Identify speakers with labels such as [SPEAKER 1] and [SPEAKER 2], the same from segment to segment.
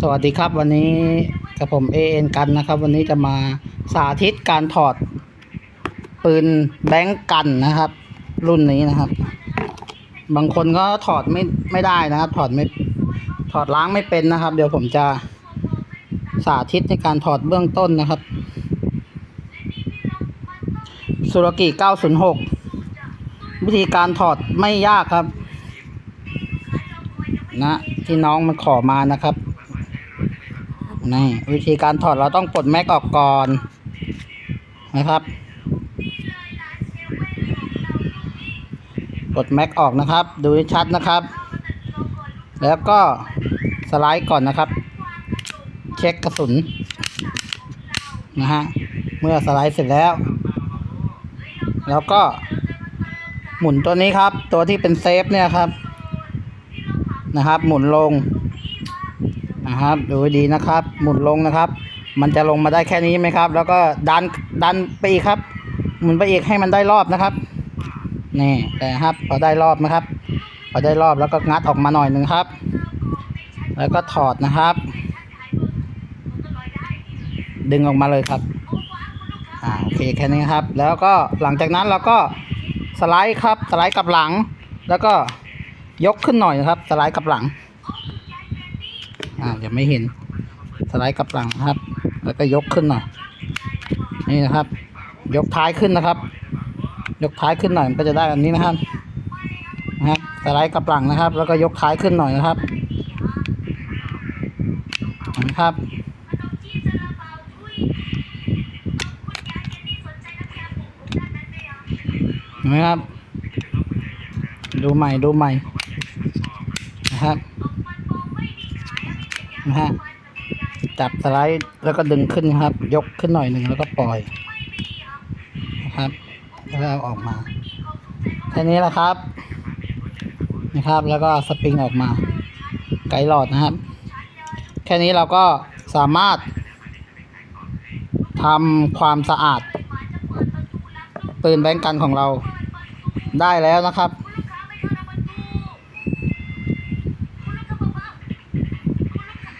[SPEAKER 1] สวัสดีครับวันนี้กับผมเอเอ็นกันนะครับ วันนี้จะมาสาธิตการถอด ปืนแบงก์กันนะครับ รุ่นนี้นะครับ บางคนก็ถอดไม่ไม่ได้นะครับ ถอดไม่ถอดล้างไม่เป็นนะครับ เดี๋ยวผมจะสาธิตในการถอดเบื้องต้นนะครับสุรกิ906 วิธีการถอดไม่ยากครับ นะ ที่น้องมันขอมานะครับนี่วิธีการถอดเราต้องปลดแม็กออกก่อนนะครับปลดแม็กออกนะครับ ดูให้ชัดนะครับ แล้วก็สไลด์ก่อนนะครับ เช็คกระสุนนะฮะเมื่อสไลด์เสร็จแล้ว แล้วก็หมุนตัวนี้ครับ ตัวที่เป็นเซฟเนี่ยครับ นะครับ หมุนลงนะครับ ดูให้ดีนะครับ หมุนลงนะครับ มันจะลงมาได้แค่นี้ไหมครับ แล้วก็ดันดันไปอีกครับ หมุนไปอีกให้มันได้รอบนะครับนี่นะครับพอได้รอบนะครับพอได้รอบแล้วก็งัดออกมาหน่อยหนึ่งครับ แล้วก็ถอดนะครับ ดึงออกมาเลยครับอ่าโอเคแค่นี้ครับ แล้วก็หลังจากนั้นเราก็สไลด์ครับสไลด์กลับหลังแล้วก็ ยกขึ้นหน่อยนะครับ สไลด์กลับหลัง อ่ายังไม่เห็น สไลด์กลับหลังนะครับ แล้วก็ยกขึ้นหน่อย นี่นะครับ ยกท้ายขึ้นนะครับ ยกท้ายขึ้นหน่อยมันก็จะได้แบบนี้นะครับ นะครับ สไลด์กลับหลังนะครับ แล้วก็ยกท้ายขึ้นหน่อยนะครับนะครับเห็นไหมครับ ดูใหม่ ดูใหม่ นะครับนะฮะจับสไลด์แล้วก็ดึงขึ้นครับ ยกขึ้นหน่อยหนึ่งแล้วก็ปล่อยนะครับแล้วเอาออกมาแค่นี้แหละครับนะครับ แล้วก็สปริงออกมา ไกด์หลอดนะครับ แค่นี้เราก็สามารถทำความสะอาดปืนแบงก์กันของเราได้แล้วนะครับ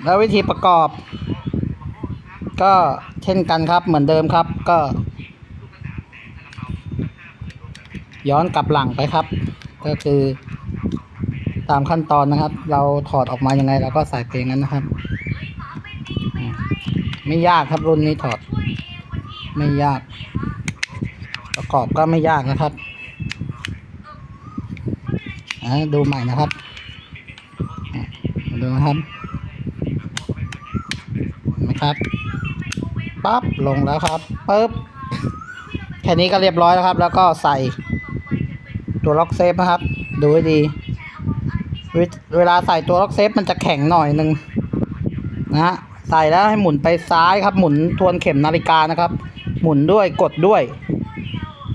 [SPEAKER 1] แล้ววิธีประกอบ ก็เช่นกันครับเหมือนเดิมครับ ก็ ย้อนกลับหลังไปครับ ก็คือตามขั้นตอนนะครับ เราถอดออกมายังไงเราก็ใส่เพลงนั้นนะครับ ไม่ยากครับรุ่นนี้ถอด ไม่ยาก ประกอบก็ไม่ยากนะครับดูใหม่นะครับดูนะครับ เห็นะครับปั๊บลงแล้วครับปึ๊บแค่นี้ก็เรียบร้อยแล้วครับ แล้วก็ใส่ตัวล็อกเซฟนะครับ ดูให้ดี เวลาใส่ตัวล็อกเซฟมันจะแข็งหน่อยหนึ่งนะฮะใส่แล้วให้หมุนไปซ้ายครับ หมุนทวนเข็มนาฬิกานะครับ หมุนด้วยกดด้วย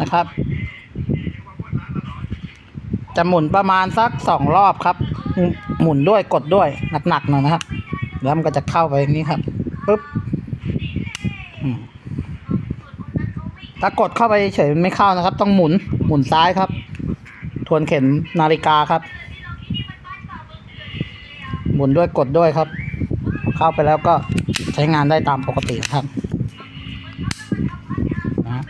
[SPEAKER 1] นะครับ จะหมุนประมาณสักสองรอบครับ หมุหมุนด้วยกดด้วยหนักๆหน่อยนะครับ แล้วมันก็จะเข้าไปอย่างนี้ครับ ปึ๊บอืมถ้ากดเข้าไปเฉยๆไม่เข้านะครับ ต้องหมุนหมุนซ้ายครับ ทวนเข็มนาฬิกาครับ หมุนด้วยกดด้วยครับ เข้าไปแล้วก็ใช้งานได้ตามปกตินะครับนะ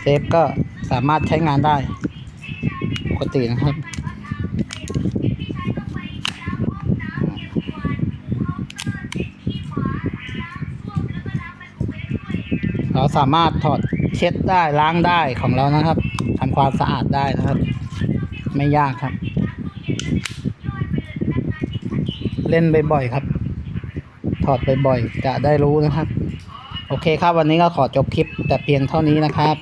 [SPEAKER 1] เซฟก็สามารถใช้งานได้ปกตินะครับ เราสามารถถอดเช็ดได้ล้างได้ของเรานะครับทำความสะอาดได้นะครับ ไม่ยากครับ เล่นบ่อยๆครับ ถอดบ่อยๆจะได้รู้นะครับ โอเคครับวันนี้ก็ขอจบคลิปแต่เพียงเท่านี้นะครับ